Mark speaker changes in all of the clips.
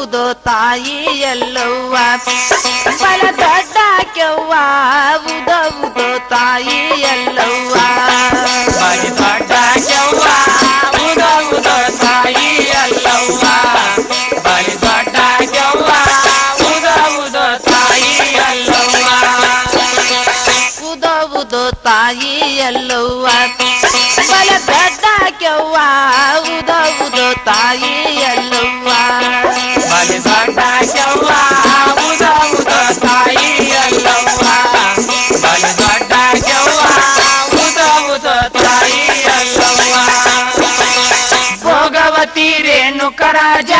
Speaker 1: ಉದೋ ತಾಯಿ ಎಲ್ಲವ್ವ ಬಲ ದೊಡ್ಡ ಕೆವ್ವ. ಉದೋ ತಾಯಿ ಎಲ್ಲವ್ವ
Speaker 2: ತಾಯಿ ಎಲ್ಲವ್ವ ಬಲ ಬೆದ್ದ ಕೆವ್ವ ಉದೋ ಉದೋ ತಾಯಿ
Speaker 1: ಎಲ್ಲವ್ವ ಬಲ ಬೆದ್ದ ಕೆವ್ವ ಉದ ಉದ ತಾಯಿ ಎಲ್ಲವ್ವ
Speaker 2: ಬಲ ಬೆದ್ದ ಕೆವ್ವ ಉದ ಉದ ತಾಯಿ ಅಲ್ಲವ್ವ. ಭೋಗವತಿ ಬಾಲ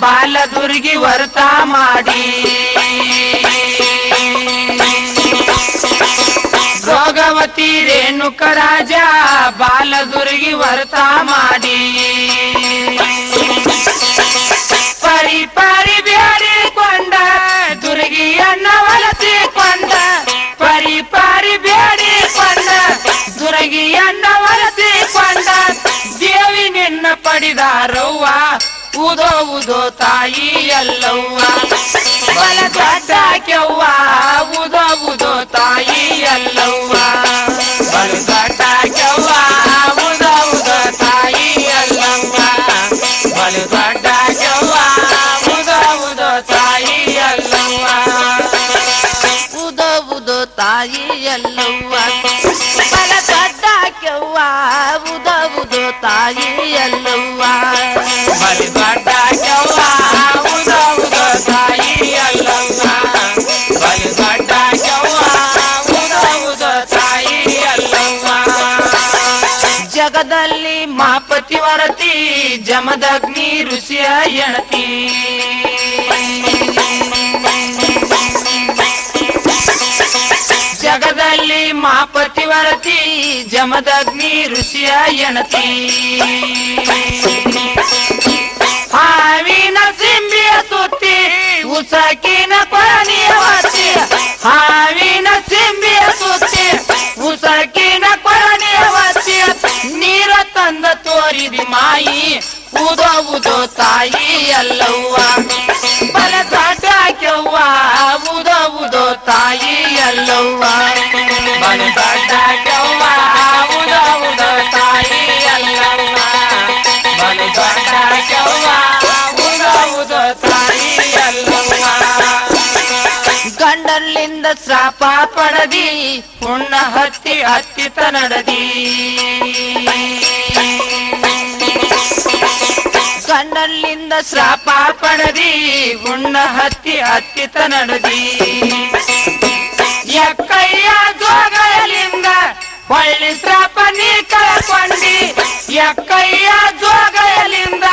Speaker 2: ಬಾಲದುರ್ಗಿ ವರ್ತ ಮಾಡಿ. ಭೋಗವತಿ ಬಾಲ ಬಾಲದುರ್ಗಿ ವರ್ತ ಮಾಡಿ. ಪರಿ ಪರಿ ಬೇಡಿಕೊಂಡ ದುರ್ಗಿಯನ್ನ ಒಲಸಿಕೊಂಡ ಪರಿ ಪರಿ ಬೇಡಿಕೊಂಡ ದುರ್ಗಿಯನ್ನ ಒಲಸಿಕೊಂಡ ದೇವಿ ನಿನ್ನ ಪಡಿದಾರವ್ವ, ಉದೋ ಉದೋ ತಾಯಿ ತಾಯಿ ಎಲ್ಲವ್ವ ಬಲ ದೊಡ್ಡ ಕೆವ್ವ ಉದೋ ಉದೋ ತಾಯಿ ಎಲ್ಲವ್ವ ಬಲಿ ದೊಡ್ಡ ಕೆವ್ವ ಉದೋ ಉದೋ ತಾಯಿ ಎಲ್ಲವ್ವ
Speaker 1: ಬಲಿ ದೊಡ್ಡ ಕೆವ್ವ ಉದೋ ಉದೋ ತಾಯಿ ಎಲ್ಲವ್ವ
Speaker 2: ಜಗದಲ್ಲಿ ಮಾಪತಿ ವರತಿ ಜಮದಗ್ನಿ ಋಷಿಯ ಎಣತಿ ವರತಿ ಜಮದಗ್ನಿ ಋಷಿಯ ಎಣತಿ. ಹಾವಿನ ಸಿಂಬಿಯ ಸುತ್ತಿ, ಉಸಕಿನ ಕೊರನಿಯ ವಾಸಿ. ಹಾವಿನ ಸಿಂಬಿಯ ಸುತ್ತಿ, ಉಸಕಿನ ಕೊರನಿಯ ವಾಸಿ. ನೀರ ತಂದ ತೋರಿದಿ ಮಾಯಿ, ಉದೋ ಉದೋ ತಾಯಿ ಅಲ್ಲವ್ವ. ಬಲ ದೊಡ್ಡ ಕೆವ್ವ ಉದೋ ಉದೋ ತಾಯಿ. ಬಲ ದೊಡ್ಡ ಕೆವ್ವ ಉದೋ ಉದೋ ತಾಯಿ ಎಲ್ಲವ್ವ. ಬಲ ದೊಡ್ಡ ಕೆವ್ವ ಉದೋ ಉದೋ ತಾಯಿ ಗಂಡಲ್ಲಿಂದ ಶಾಪ ಪಡದಿ, ಹುಣ್ಣ ಹತ್ತಿ ಹತ್ತಿತ ನಡದಿ. ಗಂಡಲ್ಲಿಂದ ಶಾಪ ಪಡದಿ ಉಣ್ಣ ಹತ್ತಿ ಹತ್ತಿತ ನಡದಿ. ಎಕ್ಕಯ್ಯ ಜೋಗಲಿಂದ ಹೊಳ್ಳಿ ಶ್ರಾಪ ನೀ ಕಳ್ಕೊಂಡಿ. ಎಕ್ಕಯ್ಯ ಜೋಗಲಿಂದ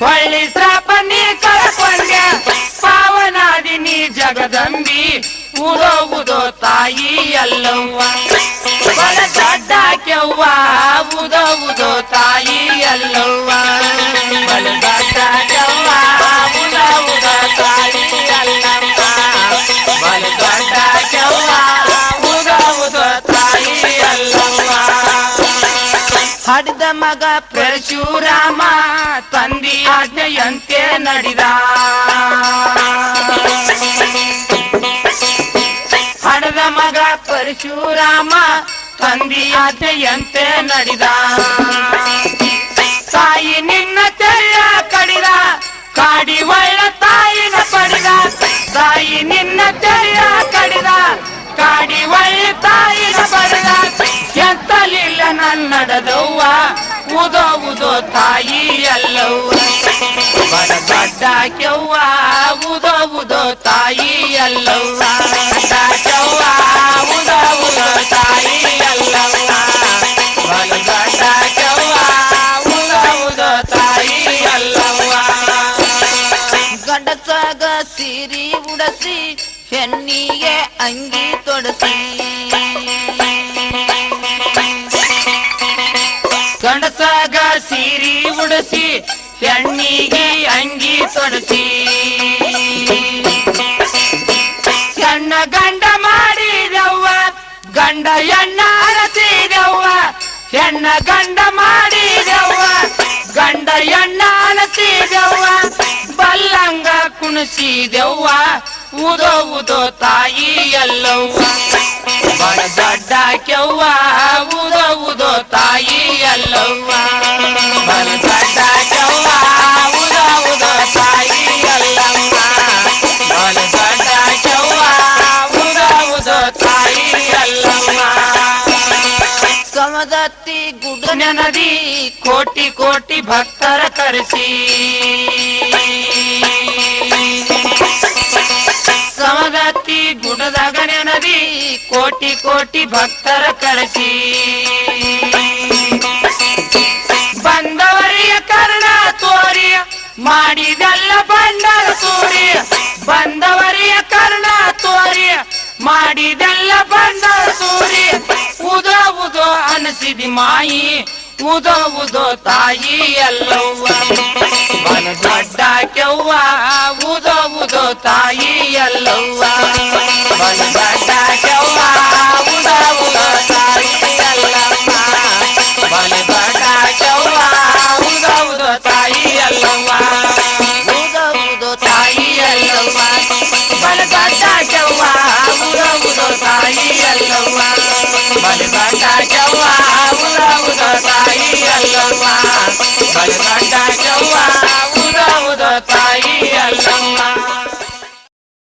Speaker 2: ಹೊಳ್ಳಿ ಶ್ರಾಪ ನೀ ಕಳ್ಕೊಂಡ್ಯ. ಪಾವನಾದಿ ನೀ ಜಗದಂಬಿ ಉದೋ ಉದೋ ತಾಯಿ ಎಲ್ಲವ್ವ ಬಲ ದಡ್ಡ ಕೆವ್ವ ಉದೋ ಉದೋ ತಾಯಿ ಎಲ್ಲವ್ವ ಬಲ ದಡ್ಡಾಕ್ಯವ್ವ ಉದೋ ಉದೋ ತಾಯಿ ಎಲ್ಲವ್ವ ಬಲ ಹಡಿದ ಮಗ ಪರಶುರಾಮ ತಂದಿ ಆಜ್ಞೆಯಂತೆ ನಡೆದ. ಹಡದ ಮಗ ಪರಶುರಾಮ, ತಂದಿ ಆಜ್ಞೆಯಂತೆ ನಡೆದ. ತಾಯಿ ನಿನ್ನ ತೆರೆಯ ಕಡಿದ, ಕಾಡಿ ಒಳ್ಳ ತಾಯಿನ ಪಡಿದ. ತಾಯಿ ನಿನ್ನ ತೆರೆಯ ಕಡಿದ, ಕಾಡಿ ಒಳ್ಳೆ ತಾಯಿನ ಪಡೆದ. ಎತ್ತಲಿಲ್ಲ ಉದೋ ತಾಯಿ ಅಲ್ಲವ್ವ ಬಡ ದೊಡ್ಡ ಕೆವ್ವ ತಾಯಿ ಅಲ್ಲವ್ವ ಕೆವ್ವ, ಉದೋ ತಾಯಿ ಅಲ್ಲವ್ವ ತಾಯಿ
Speaker 1: ಅಲ್ಲವ್ವ ಉಡಸಿ ಅಂಗಿ ತೊಡಸಿ.
Speaker 2: ಗಂಡಸಾಗ ಉಡಿಸಿ ಹೆಣ್ಣಿಗೆ ಅಂಗಿ ತೊಡಸಿ. ಸಣ್ಣ ಗಂಡ ಮಾಡಿದವ್ವ, ಗಂಡ ಎಣ್ಣ ಅರಸಿದವ್ವ. ಹೆಣ್ಣ ಗಂಡ ಮಾಡಿದವ್ವ, ಗಂಡ ಎಣ್ಣ ಅರಸಿದವ್ವ. ಬಲ್ಲಂಗ ಕುಣಿಸಿದವ್ವ, ಉದೋ ಉದೋ ತಾಯಿ ಎಲ್ಲವ್ವ. ಬಡ ದೊಡ್ಡ ಕೆವ್ವ, ಉದೋ ಉದೋ ತಾಯಿ ಎಲ್ಲವ್ವ. जाती गुडण्या नदी कोटी कोटी भक्तर करसी
Speaker 1: समजाती गुड
Speaker 2: जागण्या नदी कोटी कोटी भक्तर करसी बंदवर्य कर्ण तोरी माडी दल्ल बंडल सूर्य. बंदवर्य तोरी ಮಾಡಿದೆಲ್ಲ ಬಂದ ಸೂರಿ. ಉದೋ ಉದೋ ಅನಿಸಿದಿ ಮಾಯಿ, ಉದೋ ಉದೋ ತಾಯಿ ಎಲ್ಲವ್ವ. ಬನ ದೊಡ್ಡ ಕೆವ್ವ, ಉದೋ ಉದೋ ತಾಯಿ ಎಲ್ಲವ್ವ. ಬನ ದೊಡ್ಡ Bye, bye, bye, bye.